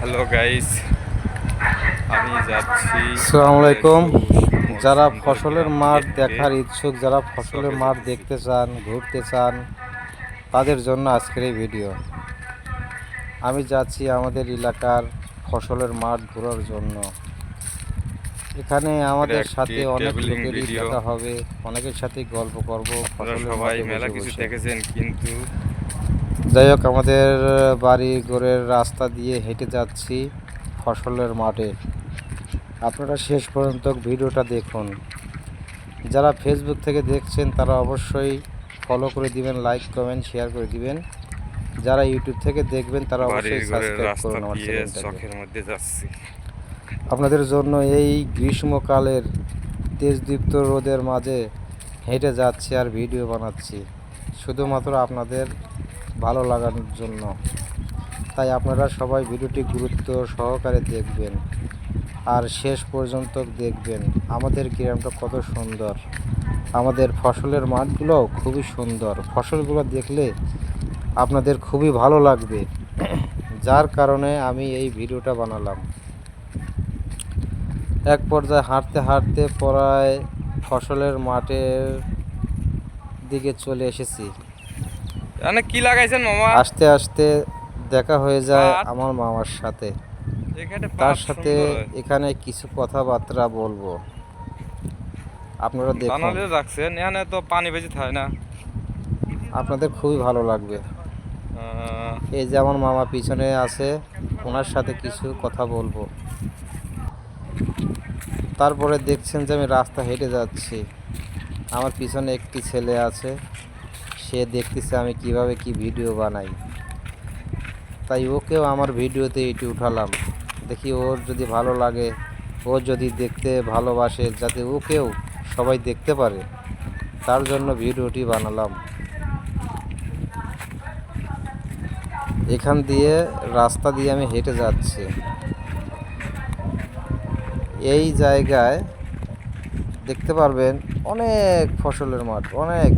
Hello guys আমি যাচ্ছি আলাইকুম। যারা ফসলের মাঠ দেখার ইচ্ছুক যারা ফসলের মাঠ দেখতে চান ঘুরতে চান তাদের জন্য আজকের এই ভিডিও আমি যাচ্ছি আমাদের এলাকার ফসলের মাঠ ঘোরার জন্য। এখানে আমাদের সাথে অনেক লোকেরই দেখা হবে। অনেকের সাথে গল্প করব ফসলের সবাই মেলা কিছু দেখেছেন কিন্তু যাই হোক আমাদের বাড়ি ঘরের রাস্তা দিয়ে হেঁটে যাচ্ছি ফসলের মাঠে। আপনারা শেষ পর্যন্ত ভিডিওটা দেখুন। যারা ফেসবুক থেকে দেখছেন তারা অবশ্যই ফলো করে দিবেন লাইক কমেন্ট শেয়ার করে দিবেন। যারা ইউটিউব থেকে দেখবেন তারা অবশ্যই সাবস্ক্রাইব করুন আমার চ্যানেলটাকে মধ্যে যাচ্ছি। আপনাদের জন্য এই গ্রীষ্মকালের তেজদীপ্ত রোদের মাঝে হেঁটে যাচ্ছি আর ভিডিও বানাচ্ছি। শুধুমাত্র আপনাদের ভালো লাগানোর জন্য। তাই আপনারা সবাই ভিডিওটি গুরুত্ব সহকারে দেখবেন। আর শেষ পর্যন্ত দেখবেন, আমাদের গ্রামটা কত সুন্দর। আমাদের ফসলের মাঠগুলোও খুবই সুন্দর। ফসলগুলো দেখলে আপনাদের খুবই ভালো লাগবে। যার কারণে আমি এই ভিডিওটা বানালাম। এক পর্যায়ে হাঁটতে হাঁটতে প্রায় ফসলের মাঠের দিকে চলে এসেছি। এখানে কি লাগাইছেন মামা? আস্তে আস্তে দেখা হয়ে যায় আমার মামার সাথে। তার সাথে এখানে কিছু কথাবার্তা বলব। আপনারা দেখুন। রাখছেন এখানে তো পানি বেশি থাকে না। আপনাদের খুবই ভালো লাগবে। এই যে আমার মামা পিছনে আছে ওনার সাথে কিছু কথা বলব। তারপরে দেখছেন যে আমি রাস্তা হেঁটে যাচ্ছি। আমার পিছনে একটি ছেলে আছে। সে দেখতেছে আমি কীভাবে কি ভিডিও বানাই। তাই ওকেও আমার ভিডিওতে এটি উঠালাম। দেখি ওর যদি ভালো লাগে, ও যদি দেখতে ভালোবাসে, যাতে ওকেও সবাই দেখতে পারে, তার জন্য ভিডিওটি বানালাম। এখান দিয়ে রাস্তা দিয়ে আমি হেঁটে যাচ্ছি। এই জায়গায় দেখতে পারবেন অনেক ফসলের মাঠ, অনেক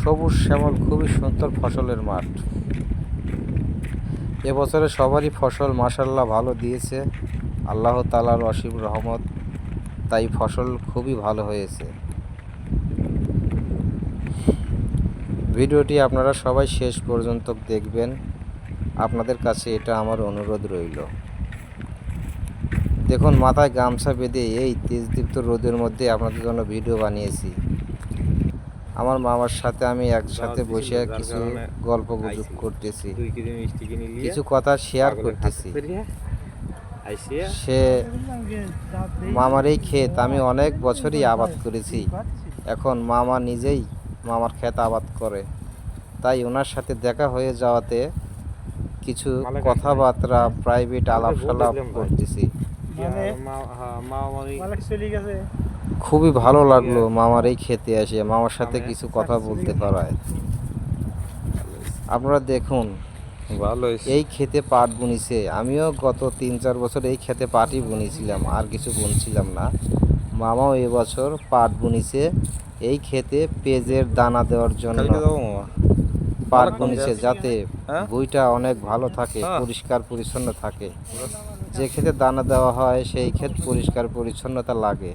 সবুজ শ্যামল খুবই সুন্দর ফসলের মাঠ। এবছরে সবারই ফসল মাসাল্লাহ ভালো দিয়েছে। আল্লাহ তালার অসীম রহমত, তাই ফসল খুবই ভালো হয়েছে। ভিডিওটি আপনারা সবাই শেষ পর্যন্ত দেখবেন। আপনাদের কাছে এটা আমার অনুরোধ রইল। দেখুন, মাথায় গামছা বেঁধে এই তেজদীপ্ত রোদের মধ্যে আপনাদের জন্য ভিডিও বানিয়েছি। আমার মামার সাথে আমি একসাথে বসে কিছু গল্প গুজব করতেছি। কিছু কথা শেয়ার করতেছি। সে মামার এই ক্ষেত আমি অনেক বছরই আবাদ করেছি। এখন মামা নিজেই মামার ক্ষেত আবাদ করে। তাই ওনার সাথে দেখা হয়ে যাওয়াতে কিছু কথাবার্তা প্রাইভেট আলাপ সালাপ বললাম ভাই। করতেছি। মামারি খুবই ভালো লাগল মামার এই খেতে আসে। মামার সাথে কিছু কথা বলতে পারায়। আপনারা দেখুন ভালো এই খেতে পাট বুনিছে। আমিও গত তিন চার বছর এই খেতে পাটই বুনিছিলাম আর কিছু বুনছিলাম না। মামাও এবছর পাট বুনিছে। এই খেতে পেজের দানা দেওয়ার জন্য পাট বুনিছে যাতে হ্যাঁ? বইটা অনেক ভালো থাকে হ্যাঁ। পরিষ্কার পরিচ্ছন্ন থাকে। যে খেতে দানা দেওয়া হয় সেই ক্ষেত পরিষ্কার পরিচ্ছন্নতা লাগে।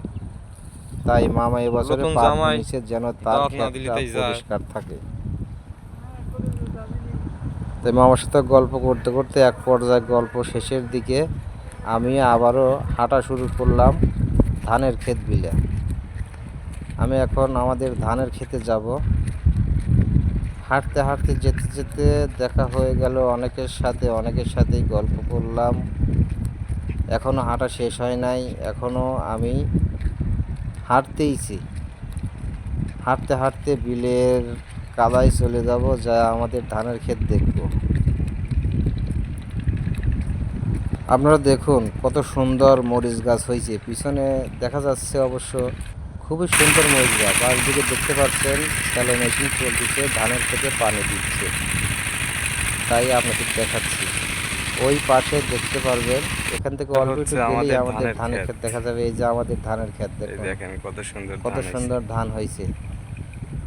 তাই মামা এবছরে পাট যেন তার ক্ষেতটা পরিষ্কার থাকে। তাই মামার সাথে গল্প করতে করতে এক পর্যায়ে গল্প শেষের দিকে আমি আবারও হাঁটা শুরু করলাম ধানের ক্ষেত বিলে। আমি এখন আমাদের ধানের খেতে যাব। হাঁটতে হাঁটতে যেতে যেতে দেখা হয়ে গেল অনেকের সাথে অনেকের সাথেই গল্প করলাম। এখনও হাঁটা শেষ হয় নাই। এখনও আমি হাঁটতেইছি। হাঁটতে হাঁটতে বিলের কাদায় চলে যাব, যা আমাদের ধানের ক্ষেত দেখব। আপনারা দেখুন, কত সুন্দর মরিচ গাছ হয়েছে। পিছনে দেখা যাচ্ছে অবশ্য খুবই সুন্দর মরিচ গাছ। আর দিকে দেখতে পাচ্ছেন স্যালো মেশিন চলতেছে, ধানের ক্ষেতে পানি দিচ্ছে। তাই আপনাদের দেখাচ্ছি। ওই পাশে দেখতে পারবেন এখান থেকে অল্প একটু গেলেই আমাদের আমাদের ধানের ক্ষেত। দেখা যাবে। এই যে আমাদের ধানের ক্ষেত দেখেন। কত সুন্দর কত। সুন্দর ধান হয়েছে।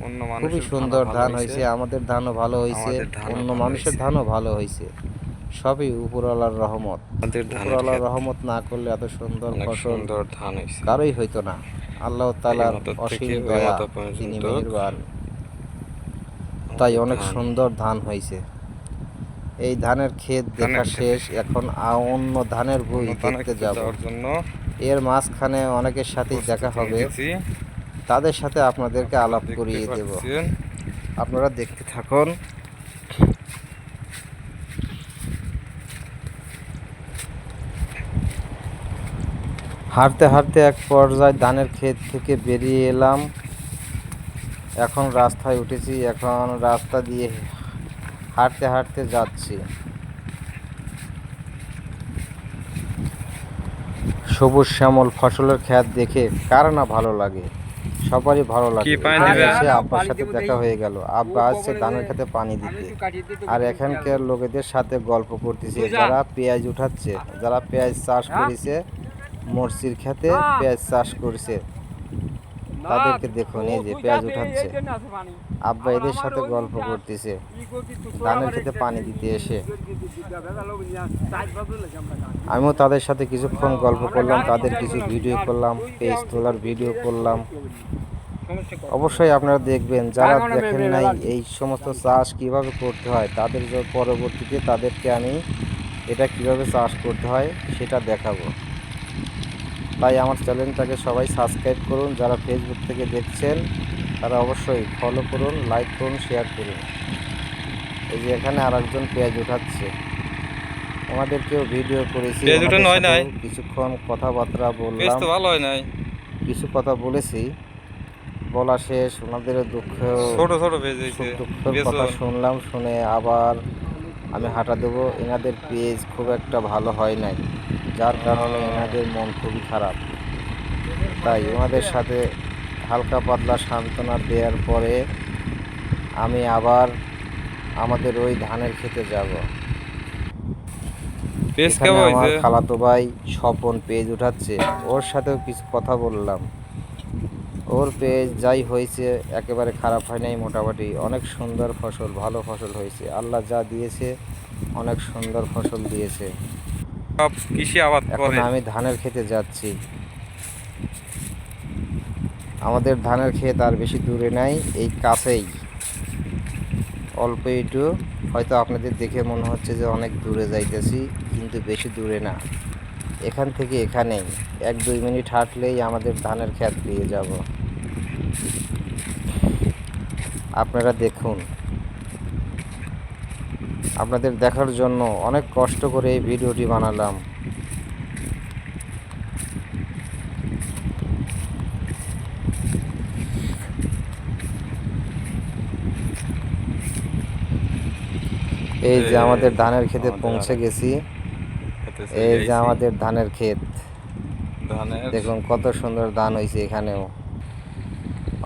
অন্য খুবই সুন্দর ধান হয়েছে। আমাদের ধানও ভালো হয়েছে অন্য মানুষের ধানও ভালো হয়েছে। সবই উপরওয়ালার রহমত। উপরওয়ালার রহমত না করলে এত সুন্দর ফসল কারোই হইতো না। আল্লাহ তালার অসীম দয়া তিনি মেহেরবান। তাই অনেক সুন্দর ধান হয়েছে। এই ধানের ক্ষেত দেখা শেষ এখন অন্য ধানের বই দেখতে যাব। যাওয়ার জন্য এর মাঝখানে অনেকের সাথেই দেখা হবে। তাদের সাথে আপনাদেরকে আলাপ করিয়ে দেব। আপনারা দেখতে থাকুন। হাঁটতে হাঁটতে এক পর্যায়ে ধানের ক্ষেত থেকে বেরিয়ে এলাম। এখন রাস্তায় উঠেছি। এখন রাস্তা দিয়ে হাঁটতে হাঁটতে যাচ্ছি। সবুজ শ্যামল ফসলের ক্ষেত দেখে কার না ভালো লাগে? সবারই ভালো লাগে? এসে আব্বার সাথে দেখা হয়ে গেল। আব্বা আসছে ধানের খেতে পানি দিতে। আর এখানকার লোকেদের সাথে গল্প করতেছে যারা পেঁয়াজ উঠাচ্ছে যারা পেঁয়াজ চাষ করেছে মরসির খেতে পেঁয়াজ চাষ করেছে। তাদেরকে দেখুন এই যে পেঁয়াজ উঠাচ্ছে। আব্বা এদের সাথে গল্প করতেছে। ধানের খেতে পানি দিতে এসে। আমিও তাদের সাথে কিছুক্ষণ গল্প করলাম তাদের কিছু ভিডিও করলাম পেজ তোলার ভিডিও করলাম। অবশ্যই আপনারা দেখবেন যারা দেখেন নাই এই সমস্ত চাষ কীভাবে করতে হয় তাদের পরবর্তীতে তাদেরকে আমি এটা কীভাবে চাষ করতে হয় সেটা দেখাবো। তাই আমার চ্যানেলটাকে সবাই সাবস্ক্রাইব করুন যারা ফেসবুক থেকে দেখছেন তারা অবশ্যই ফলো করুন লাইক করুন শেয়ার করুন। এই যে এখানে আরেকজন পেঁয়াজ উঠাচ্ছে। ওনাদেরকেও ভিডিও করেছি ওনাদের কিছুক্ষণ কথাবার্তা বললাম। ভালো হয় নাই। কিছু কথা বলেছি। বলা শেষ ওনাদেরও দুঃখ ছোট ছোট দুঃখের কথা শুনলাম শুনে আবার আমি হাঁটা দেবো। এনাদের পেজ খুব একটা ভালো হয় নাই। যার কারণে এনাদের মন খুবই খারাপ। তাই ওনাদের সাথে হালকা পাতলা সান্ত্বনা দেওয়ার পরে আমি আবার আমাদের ওই ধানের খেতে যাব। আমার খালাতো ভাই স্বপন পেজ উঠাচ্ছে। ওর সাথেও কিছু কথা বললাম। ওর পেজ যাই হয়েছে একেবারে খারাপ হয় নাই মোটামুটি। অনেক সুন্দর ফসল ভালো ফসল হয়েছে। আল্লাহ যা দিয়েছে অনেক সুন্দর ফসল দিয়েছে। সব কৃষি আবাদ করে। আমি ধানের খেতে যাচ্ছি। আমাদের ধানের ক্ষেত আর বেশি দূরে নাই এই কাছেই। অল্প একটু হয়তো আপনাদের দেখে মনে হচ্ছে যে অনেক দূরে যাইতেছি কিন্তু বেশি দূরে না। এখান থেকে এখানেই এক দুই মিনিট হাঁটলেই আমাদের ধানের ক্ষেত পেয়ে যাব। আপনারা দেখুন। আপনাদের দেখার জন্য অনেক কষ্ট করে এই ভিডিওটি বানালাম। এই যে আমাদের ধানের খেতে পৌঁছে গেছি। এই যে আমাদের ধানের ক্ষেত। দেখুন কত সুন্দর ধান হয়েছে এখানেও।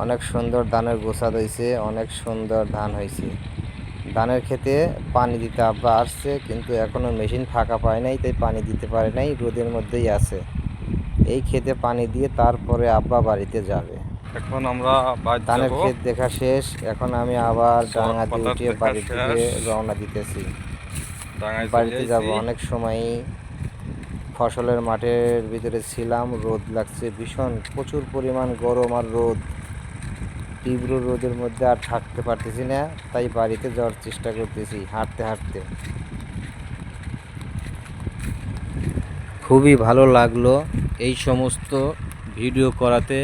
অনেক সুন্দর ধানের গোছা হয়েছে অনেক সুন্দর ধান হয়েছে ধানের খেতে পানি দিতে আব্বা আসছে কিন্তু এখনও মেশিন ফাঁকা পায় নাই তাই পানি দিতে পারে নাই রোদের মধ্যেই আছে। এই খেতে পানি দিয়ে তারপরে আব্বা বাড়িতে যাবে। এখন আমরা ধানের ক্ষেত দেখা শেষ এখন আমি আবার ডাঙা দিয়ে উঠিয়ে বাড়ির দিকে রওনা দিতেছি। বাড়িতে যাব অনেক সময় ফসলের মাঠের ভিতরে ছিলাম রোদ লাগছে ভীষণ প্রচুর পরিমাণ গরম আর রোদ। তীব্র রোদের মধ্যে আর থাকতে পারতেছি না, তাই বাড়িতে যাওয়ার চেষ্টা করতেছি, হাঁটতে হাঁটতে। খুবই ভালো লাগল এই সমস্ত ভিডিও করাতে,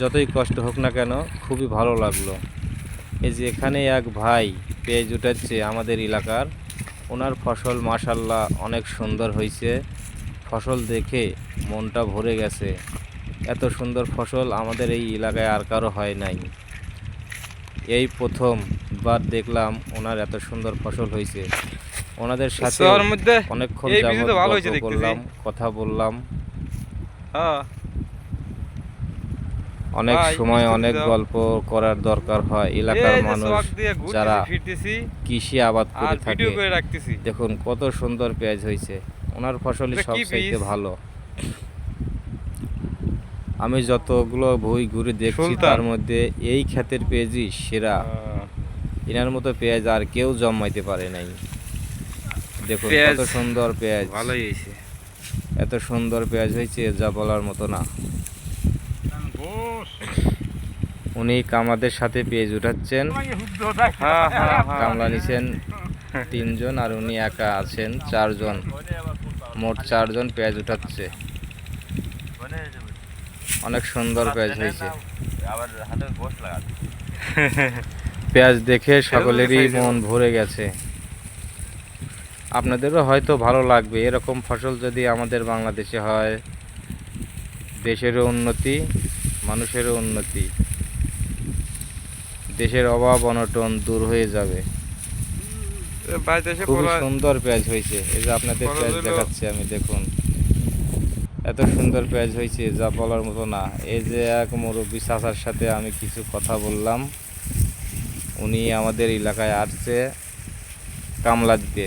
যতই কষ্ট হোক না কেন, খুবই ভালো লাগল। এই যে এখানে এক ভাই পেঁয়াজ উঠাচ্ছে আমাদের এলাকার, ওনার ফসল মাশাল্লাহ অনেক সুন্দর হয়েছে। ফসল দেখে মনটা ভরে গেছে। এত সুন্দর ফসল আমাদের এই এলাকায় আর কারও হয় নাই। এই প্রথমবার দেখলাম ওনার এত সুন্দর ফসল হয়েছে। ওনাদের সাথে অনেকক্ষণ। করলাম কথা বললাম। হ্যাঁ। অনেক সময় অনেক গল্প করার দরকার হয়। এলাকার মানুষ যারা কৃষি আবাদ করে থাকে। দেখুন কত সুন্দর পেঁয়াজ হয়েছে। ওনার ফসলই সবচাইতে ভালো। আমি যতগুলো বই ঘুরে দেখছি তার মধ্যে এই ক্ষেতের পেঁয়াজই সেরা। এনার মতো পেঁয়াজ আর কেউ জমাইতে পারে নাই। দেখুন এত সুন্দর পেঁয়াজ। ভালোই হয়েছে। এত সুন্দর পেঁয়াজ হয়েছে যা বলার মতো না। উনি কামাদের সাথে পেঁয়াজ উঠাচ্ছেন। হ্যাঁ হ্যাঁ হ্যাঁ। কামলা নিছেন তিনজন আর উনি একা আছেন চারজন। মোট চারজন পেঁয়াজ উঠাচ্ছে। অনেক সুন্দর পেঁয়াজ হয়েছে। পেঁয়াজ দেখে সকলেরই মন ভরে গেছে। আপনাদেরও হয়তো ভালো লাগবে এরকম ফসল যদি আমাদের বাংলাদেশে হয় দেশেরও উন্নতি মানুষেরও উন্নতি। দেশের অভাব অনটন দূর হয়ে যাবে। খুবই সুন্দর পেঁয়াজ হয়েছে। এই যে আপনাদের পেঁয়াজ দেখাচ্ছি আমি দেখুন। এত সুন্দর পেঁয়াজ হয়েছে যা বলার মতো না। এই যে এক মুরব্বী চাচার সাথে আমি কিছু কথা বললাম। উনি আমাদের এলাকায় আসছে কামলা দিতে।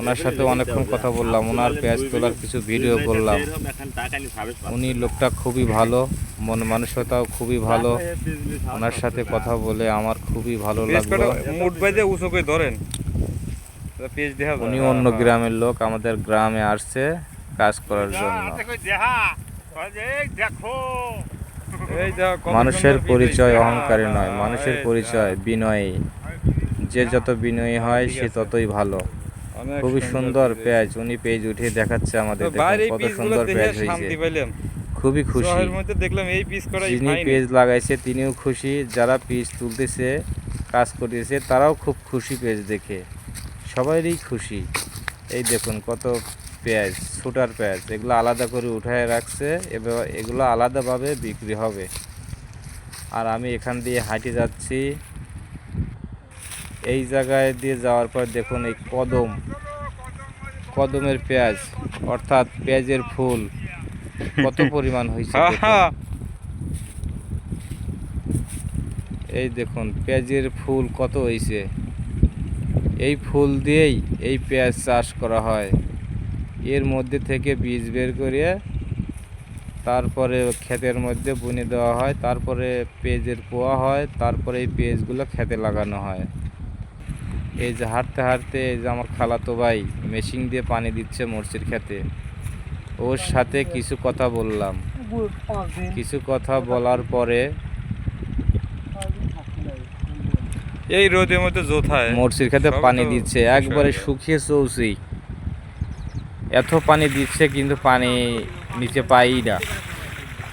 ওনার সাথে অনেকক্ষণ কথা বললাম ওনার পেঁয়াজ তোলার কিছু ভিডিও করলাম উনি লোকটা খুবই ভালো মন মানসিকতাও খুবই ভালো। ওনার সাথে কথা বলে আমার খুবই ভালো লাগল। মুঠ বাইতে উঁচু করে ধরেন। উনি হ্যাঁ, অন্য হ্যাঁ। গ্রামের লোক আমাদের গ্রামে আসছে কাজ করার জন্য। এই দেখো। কত মানুষের পরিচয় অহংকারী হ্যাঁ, নয় হ্যাঁ, মানুষের পরিচয় বিনয়ী। যে যত বিনয়ী হয় সে ততই ভালো। খুবই সুন্দর পেঁয়াজ। পেঁয়াজ উনি পেঁয়াজ উঠিয়ে দেখাচ্ছে আমাদের কত সুন্দর পেঁয়াজ হয়েছে। খুবই খুশি। দেখলাম এই পিস যিনি ফাইন পেজ লাগাইছে তিনিও খুশি। যারা পিস তুলতেছে কাজ করতেছে তারাও খুব খুশি পেজ দেখে। সবাইরই খুশি। এই দেখুন কত পেঁয়াজ ছুটার পেঁয়াজ এগুলো আলাদা করে উঠায় রাখছে এবার এগুলো আলাদাভাবে বিক্রি হবে। আর আমি এখান দিয়ে হাঁটে যাচ্ছি। এই জায়গায় দিয়ে যাওয়ার পর দেখুন এই কদম কদমের পেঁয়াজ অর্থাৎ পেঁয়াজের ফুল কত পরিমাণ হয়েছে হ্যাঁ। হ্যাঁ এই দেখুন পেঁয়াজের ফুল কত হয়েছে। এই ফুল দিয়েই এই পেঁয়াজ চাষ করা হয়। এর মধ্যে থেকে বীজ বের করে তারপরে ক্ষেতের মধ্যে বুনে দেওয়া হয় তারপরে পেঁয়াজের পোয়া হয় তারপরে এই পেঁয়াজগুলো খেতে লাগানো হয়। এই যে হাঁটতে হাঁটতে এই যে আমার খালাতো ভাই মেশিন দিয়ে পানি দিচ্ছে মরচির খেতে ওর সাথে কিছু কথা বললাম। কিছু কথা বলার পরে এই রোদের মধ্যে জোথায়। মরচির খেতে পানি দিচ্ছে একবারে। শুকিয়ে চৌচি এত পানি দিচ্ছে কিন্তু পানি নিচে পাই না।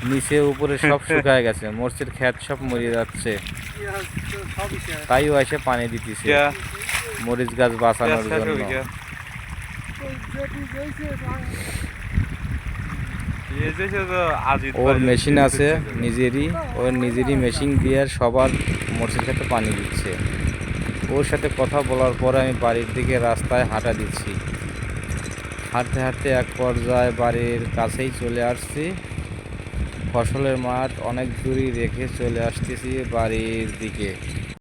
নিচে উপরে সব শুকায় গেছে মরচির ক্ষেত সব মরে যাচ্ছে। তাইও এসে পানি দিতেছে। মরিচ গাছ বাঁচানোর জন্য। ওর মেশিন আছে নিজেরই। ওর নিজেরই মেশিন দিয়ে সবার মরচির খেতে পানি দিচ্ছে। ওর সাথে কথা বলার পরে আমি বাড়ির দিকে রাস্তায় হাঁটা দিচ্ছি। হাঁটতে হাঁটতে এক পর্যায়ে বাড়ির কাছেই চলে আসছি। ফসলের মাঠ অনেক দূরই রেখে চলে আসতেছি বাড়ির দিকে।